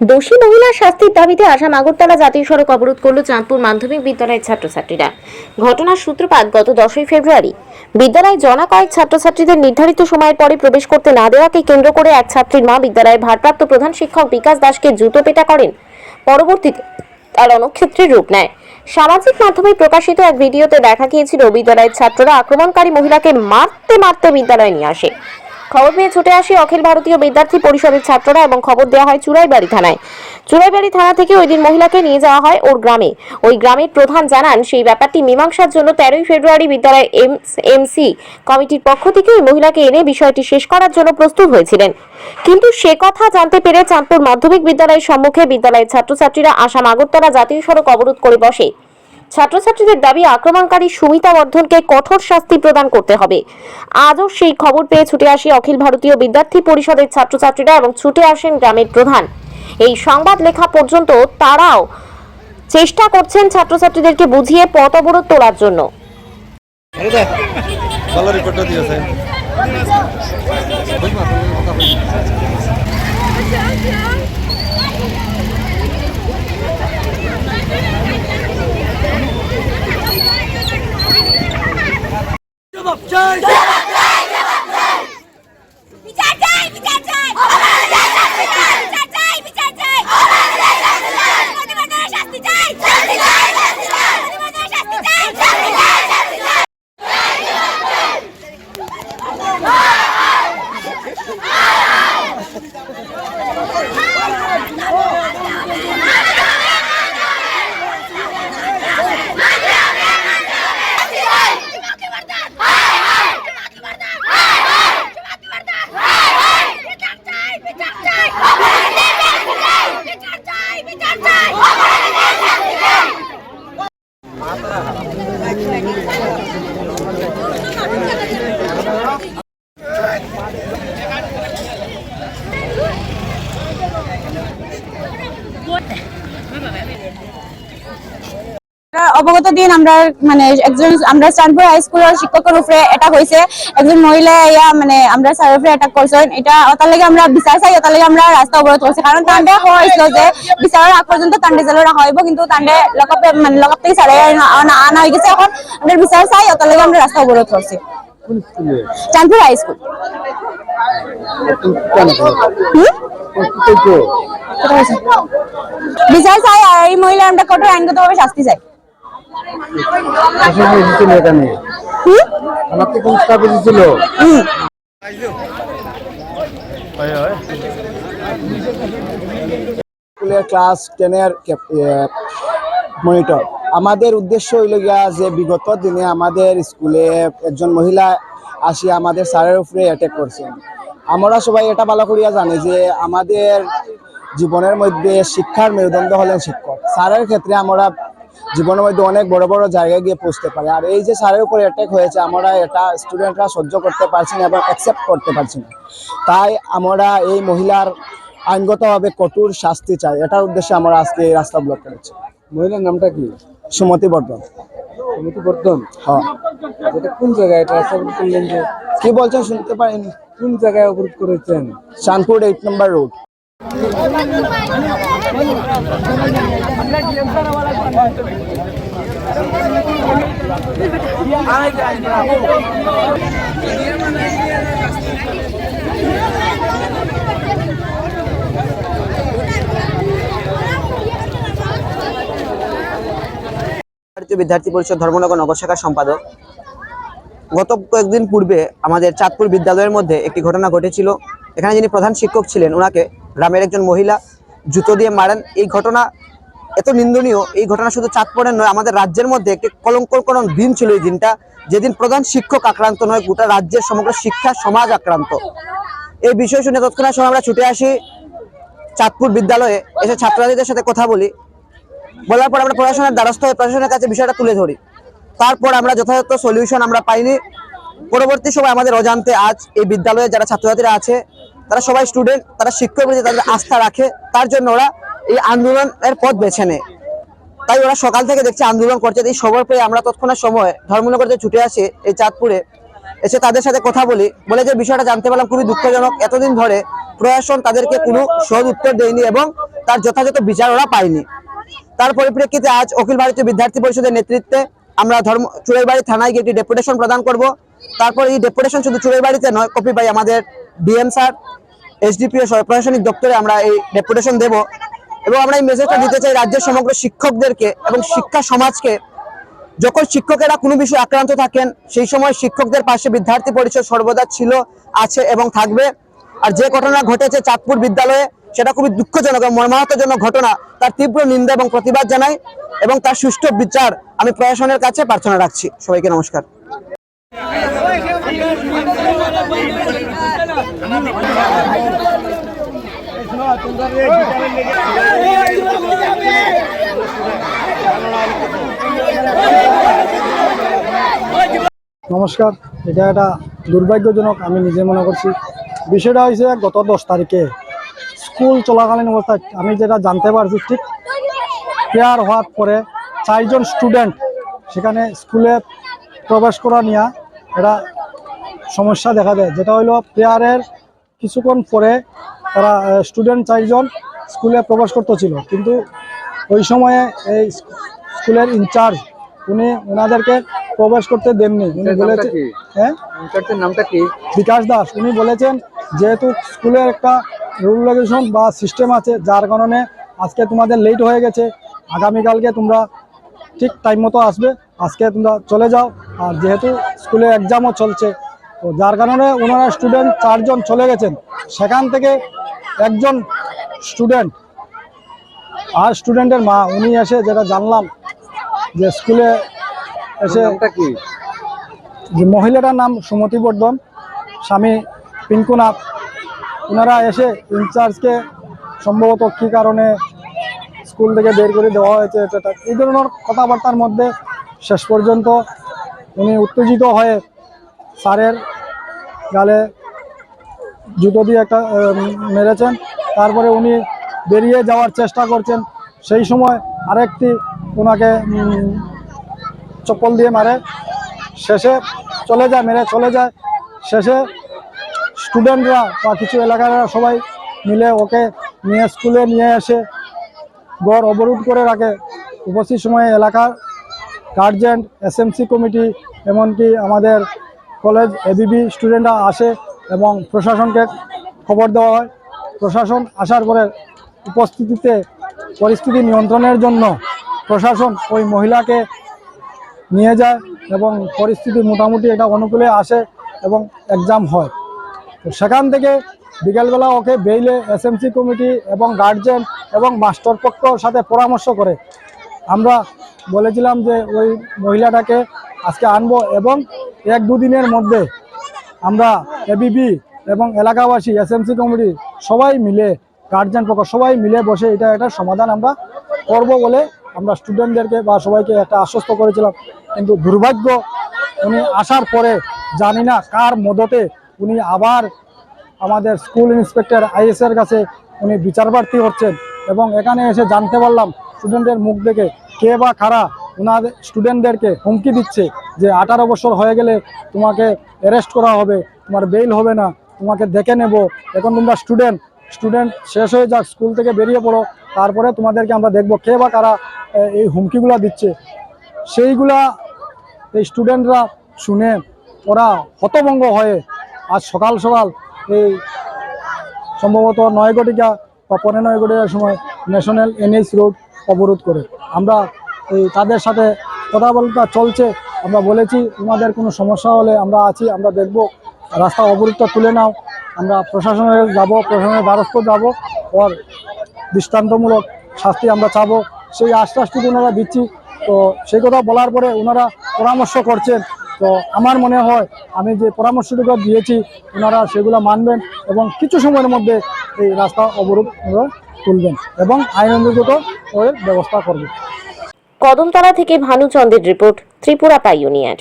দোষী মহিলার শাস্তির দাবিতে আসাম আগরতলা জাতীয় সড়ক অবরোধ করল চাঁদপুর মাধ্যমিক বিদ্যালয়ের ছাত্রছাত্রীরা। ঘটনার সূত্রপাত গত দশই ফেব্রুয়ারি। বিদ্যালয়ে জনা কয়েক ছাত্রছাত্রীদের নির্ধারিত সময়ের পরে প্রবেশ করতে না দেওয়াকে কেন্দ্র করে এক ছাত্রীর মা বিদ্যালয়ের ভারপ্রাপ্ত প্রধান শিক্ষক বিকাশ দাসকে জুতো পেটা করেন। পরবর্তীতে তার রণক্ষেত্রের রূপ নেয়। সামাজিক মাধ্যমে প্রকাশিত এক ভিডিওতে দেখা গিয়েছিল, বিদ্যালয়ের ছাত্ররা আক্রমণকারী মহিলাকে মারতে মারতে বিদ্যালয়ে নিয়ে আসে। খবর পেয়ে ছুটে আসে অখিল ভারতীয় বিদ্যার্থী পরিষদের ছাত্ররা এবং খবর দেওয়া হয় চুরাইবাড়ি থানায়। চুরাইবাড়ি থানা থেকে ওই দিন মহিলাকে নিয়ে যাওয়া হয় ওর গ্রামে। ওই গ্রামের প্রধান জানান, সেই ব্যাপারটি মীমাংসার জন্য তেরোই ফেব্রুয়ারি বিদ্যালয় এমসি কমিটির পক্ষ থেকে ওই মহিলাকে এনে বিষয়টি শেষ করার জন্য প্রস্তুত হয়েছিলেন। কিন্তু সে কথা জানতে পেরে চাঁদপুর মাধ্যমিক বিদ্যালয়ের সম্মুখে বিদ্যালয়ের ছাত্রছাত্রীরা আসাম আগরতলা জাতীয় সড়ক অবরোধ করে বসে। ছাত্রছাত্রীদের দাবি, আক্রমণকারী সুমিতা বর্ধনকে কঠোর শাস্তি প্রদান করতে হবে। আজও সেই খবর পেয়ে ছুটে আসে অখিল ভারতীয় বিদ্যার্থী পরিষদের ছাত্রছাত্রীরা এবং ছুটে আসেন গ্রামের প্রধান। এই সংবাদ লেখা পর্যন্ত তারাও চেষ্টা করছেন ছাত্রছাত্রীদেরকে বুঝিয়ে পথ অবরোধ তোলার জন্য। ভালো রিপোর্টটা দিয়েছে বিচার চাই বিচার চাই বিচার চাই বিচার চাই প্রতিবাদের শাস্তি চাই প্রতিবাদের শাস্তি চাই বিচার চাই বিচার চাই বিচার চাই বিচার চাই আমরা অবগত দিন আমরা মানে একজন আমরা স্টানপুর হাই স্কুলের শিক্ষকের উপরে এটা হয়েছে একজন মহিলা ইয়া মানে আমরা স্যারের উপরে অ্যাটাক করছেন এটা ওটার লাগে আমরা বিচার চাই ওটার লাগে আমরা রাস্তা অবরোধ করছি কারণ তান্ডে হয়েছিল যে বিচারের আগ পর্যন্ত তান্ডে জেলে রাখা হইব কিন্তু তান্ডে লকআপে মানে লকআপ থেকে সারে আনা হয়ে গেছে। এখন আমরা বিচার চাই ওটার লাগে আমরা রাস্তা অবরোধ করছি চাঁদপুর হাই স্কুল? বিচার চাই আর এই মহিলা আমরা কঠোর আইনগতভাবে শাস্তি চাই এখানে। এসেছিল স্কুলের ক্লাস টেনের মনিটর। আমাদের উদ্দেশ্য হইল গিয়া যে বিগত দিনে আমাদের স্কুলে একজন মহিলা আসি আমাদের স্যারের উপরে অ্যাটাক করছেন আমরা সবাই এটা ভালো করিয়া জানি যে আমাদের জীবনের মধ্যে শিক্ষার মেরুদণ্ড হলেন শিক্ষক। স্যারের ক্ষেত্রে আমরা জীবনের মধ্যে অনেক বড় বড় জায়গায় গিয়ে পৌঁছতে পারে। আর এই যে স্যারের উপরে অ্যাটাক হয়েছে আমরা এটা স্টুডেন্টরা সহ্য করতে পারছি না এবং অ্যাকসেপ্ট করতে পারছি না। তাই আমরা এই মহিলার আইনগতভাবে কঠোর শাস্তি চাই। এটার উদ্দেশ্যে আমরা আজকে এই রাস্তা ব্লক করেছি। মহিলার নামটা কি? সুমতি বর্ধন। সমিতি বর্ধন? হ্যাঁ। এটা কোন জায়গায়? এটা যে কি বলছেন শুনতে পারিনি কোন জায়গায় অবরোধ করেছেন? শানপুর এইট নম্বর রোড ভারতীয় বিদ্যার্থী পরিষদ ধর্মনগর নগর শাখার সম্পাদক। গত কয়েকদিন পূর্বে আমাদের চাঁদপুর বিদ্যালয়ের মধ্যে একটি ঘটনা ঘটেছিল। এখানে যিনি প্রধান শিক্ষক ছিলেন ওনাকে গ্রামের একজন মহিলা জুতো দিয়ে মারেন। এই ঘটনা এত নিন্দনীয়, এই ঘটনা শুধু চাঁদপুরের নয়, আমাদের রাজ্যের মধ্যে একটি কলঙ্ককরণ দিন ছিল এই দিনটা, যেদিন প্রধান শিক্ষক আক্রান্ত নয়, গোটা রাজ্যের সমগ্র শিক্ষা সমাজ আক্রান্ত। এই বিষয় শুনে তৎক্ষণাৎ সময় আমরা ছুটে আসি চাঁদপুর বিদ্যালয়ে, এসে ছাত্রছাত্রীদের সাথে কথা বলি। বলার পর আমরা প্রশাসনের দ্বারস্থ হয়ে প্রশাসনের কাছে বিষয়টা তুলে ধরি। তারপর আমরা যথাযথ সলিউশন আমরা পাইনি। পরবর্তী সময় আমাদের অজান্তে আজ এই বিদ্যালয়ে যারা ছাত্রছাত্রীরা আছে তারা সবাই স্টুডেন্ট তারা শিক্ষক প্রতি তাদের আস্থা রাখে, তার জন্য ওরা এই আন্দোলনের পথ বেছে নেয়। তাই ওরা সকাল থেকে দেখছে আন্দোলন করছে, এই খবর পেয়ে আমরা তৎক্ষণাৎ সময় ধর্মনগর থেকে ছুটে আসি, এই চাঁদপুরে। এসে তাদের সাথে কথা বলি, বলে যে বিষয়টা জানতে পারলাম, খুবই দুঃখজনক। এতদিন ধরে প্রশাসন তাদেরকে কোনো সহজ উত্তর দেয়নি এবং তার যথাযথ বিচার ওরা পায়নি। তার পরিপ্রেক্ষিতে আজ অখিল ভারতীয় বিদ্যার্থী পরিষদের নেতৃত্বে আমরা ধর্ম, চুড়াইবাড়ি থানায় গিয়ে একটি ডেপুটেশন প্রদান করব। তারপর এই ডেপুটেশন শুধু চুড়াইবাড়িতে নয় কপি ভাই আমাদের ডিএম স্যার, এসডিপিও প্রশাসনিক দপ্তরে আমরা এই ডেপুটেশন দেব এবং আমরা এই মেসেজটা দিতে চাই রাজ্যের সমগ্র শিক্ষকদেরকে এবং শিক্ষা সমাজকে। যখন শিক্ষকেরা কোনো বিষয়ে আক্রান্ত থাকেন, সেই সময় শিক্ষকদের পাশে বিদ্যার্থী পরিষদ সর্বদা ছিল, আছে এবং থাকবে। আর যে ঘটনা ঘটেছে চাঁদপুর বিদ্যালয়ে, সেটা খুবই দুঃখজনক এবং মর্মাহতজনক ঘটনা। তার তীব্র নিন্দা এবং প্রতিবাদ জানাই এবং তার সুষ্ঠু বিচার আমি প্রশাসনের কাছে প্রার্থনা রাখছি। সবাইকে নমস্কার। নমস্কার, এটা একটা দুর্ভাগ্যজনক আমি নিজে মনে করছি। বিষয়টা হয়েছে, গত দশ তারিখে স্কুল চলাকালীন অবস্থায় আমি যেটা জানতে পারছি ঠিক প্রেয়ার হওয়ার পরে চারজন স্টুডেন্ট সেখানে স্কুলে প্রবেশ করা নিয়ে একটা সমস্যা দেখা দেয়। যেটা হলো প্রেয়ারের কিছুক্ষণ পরে তারা স্টুডেন্ট চারজন স্কুলে প্রবেশ করতে ছিল কিন্তু ওই সময়ে এই স্কুলের ইনচার্জ উনি ওনাদেরকে প্রবেশ করতে দেননি। উনি বলেছেন হ্যাঁ? ইনচার্জের নামটা কি? বিকাশ দাস। উনি বলেছেন যেহেতু স্কুলের একটা রুল রেগুলেশন বা সিস্টেম আছে যার কারণে আজকে তোমাদের লেট হয়ে গেছে আগামীকালকে তোমরা ঠিক টাইম মতো আসবে আজকে তোমরা চলে যাও। আর যেহেতু স্কুলে এক্সামও চলছে তো যার কারণে ওনারা স্টুডেন্ট চারজন চলে গেছেন। সেখান থেকে একজন স্টুডেন্ট আর স্টুডেন্টের মা। উনি এসে যেটা জানলাম যে স্কুলে এসে কি? যে মহিলাটার নাম সুমতি বর্ধন স্বামী পিঙ্কুনাথ। ওনারা এসে ইনচার্জকে সম্ভবত কী কারণে স্কুল থেকে বের করে দেওয়া হয়েছে এটা। এই ধরনের কথাবার্তার মধ্যে শেষ পর্যন্ত উনি উত্তেজিত হয়ে স্যারের গালে জুতো দিয়ে একটা মেরেছেন। তারপরে উনি বেরিয়ে যাওয়ার চেষ্টা করছেন। সেই সময় আরেকটি ওনাকে চপ্পল দিয়ে মারে। শেষে চলে যায়, মেরে চলে যায়। শেষে স্টুডেন্টরা বা কিছু এলাকার সবাই মিলে ওকে নিয়ে স্কুলে নিয়ে এসে গড় অবরোধ করে রাখে। উপস্থিত সময়ে এলাকার গার্জেন এসএমসি কমিটি, এমনকি আমাদের কলেজ এবিবি স্টুডেন্টরা আসে এবং প্রশাসনকে খবর দেওয়া হয়। প্রশাসন আসার পরে উপস্থিতিতে পরিস্থিতি নিয়ন্ত্রণের জন্য প্রশাসন ওই মহিলাকে নিয়ে যায় এবং পরিস্থিতি মোটামুটি এটা অনুকূলে আসে এবং এক্সাম হয়। তো সেখান থেকে বিকেলবেলা ওকে বেইলে এসএমসি কমিটি এবং গার্জেন এবং মাস্টার পক্ষর সাথে পরামর্শ করে। আমরা বলেছিলাম যে ওই মহিলাটাকে আজকে আনব এবং এক দুদিনের মধ্যে আমরা এবিবি এবং এলাকাবাসী এসএমসি কমিটি সবাই মিলে গার্জেন পক্ষ সবাই মিলে বসে এটা একটা সমাধান আমরা করব বলে আমরা স্টুডেন্টদেরকে বা সবাইকে একটা আশ্বস্ত করেছিলাম। কিন্তু দুর্ভাগ্য, উনি আসার পরে জানি না কার মদতে উনি আবার আমাদের স্কুল ইন্সপেক্টর আইএস এর কাছে উনি বিচার প্রার্থী হচ্ছেন এবং এখানে এসে জানতে পারলাম স্টুডেন্টের মুখ দেখে কে বা কারা ওনাদের স্টুডেন্টদেরকে হুমকি দিচ্ছে যে আঠারো বছর হয়ে গেলে তোমাকে অ্যারেস্ট করা হবে, তোমার বেইল হবে না, তোমাকে দেখে নেব। এখন তোমরা স্টুডেন্ট স্টুডেন্ট শেষ হয়ে যাক স্কুল থেকে বেরিয়ে পড়ো, তারপরে তোমাদেরকে আমরা দেখব কে বা কারা এই হুমকিগুলো দিচ্ছে। সেইগুলা এই স্টুডেন্টরা শুনে ওরা হতভঙ্গ হয়ে আজ সকাল সকাল এই সম্ভবত নয় ঘটিকা বা পনেরো নয় ঘটিকার সময় ন্যাশনাল এনএইচ রোড অবরোধ করে। আমরা তাদের সাথে কথা বলতে চলছে। আমরা বলেছি, তোমাদের কোনো সমস্যা হলে আমরা আছি, আমরা দেখব। রাস্তা অবরোধটা তুলে নাও। আমরা প্রশাসনের যাব, প্রশাসনের দ্বারস্থ যাব। ওর দৃষ্টান্তমূলক শাস্তি আমরা চাবো। সেই আশ্বাসটুকু ওনারা দিচ্ছি, তো সেই কথা বলার পরে ওনারা পরামর্শ করছেন। তো আমার মনে হয়, আমি যে পরামর্শটুকু দিয়েছি, ওনারা সেগুলো মানবেন এবং কিছু সময়ের মধ্যে এই রাস্তা অবরোধ তুলবেন এবং আইনগত ওর ব্যবস্থা করবেন। কদমতলা থেকে ভানুচন্দ্রের রিপোর্ট ত্রিপুরা পাইওনিয়ার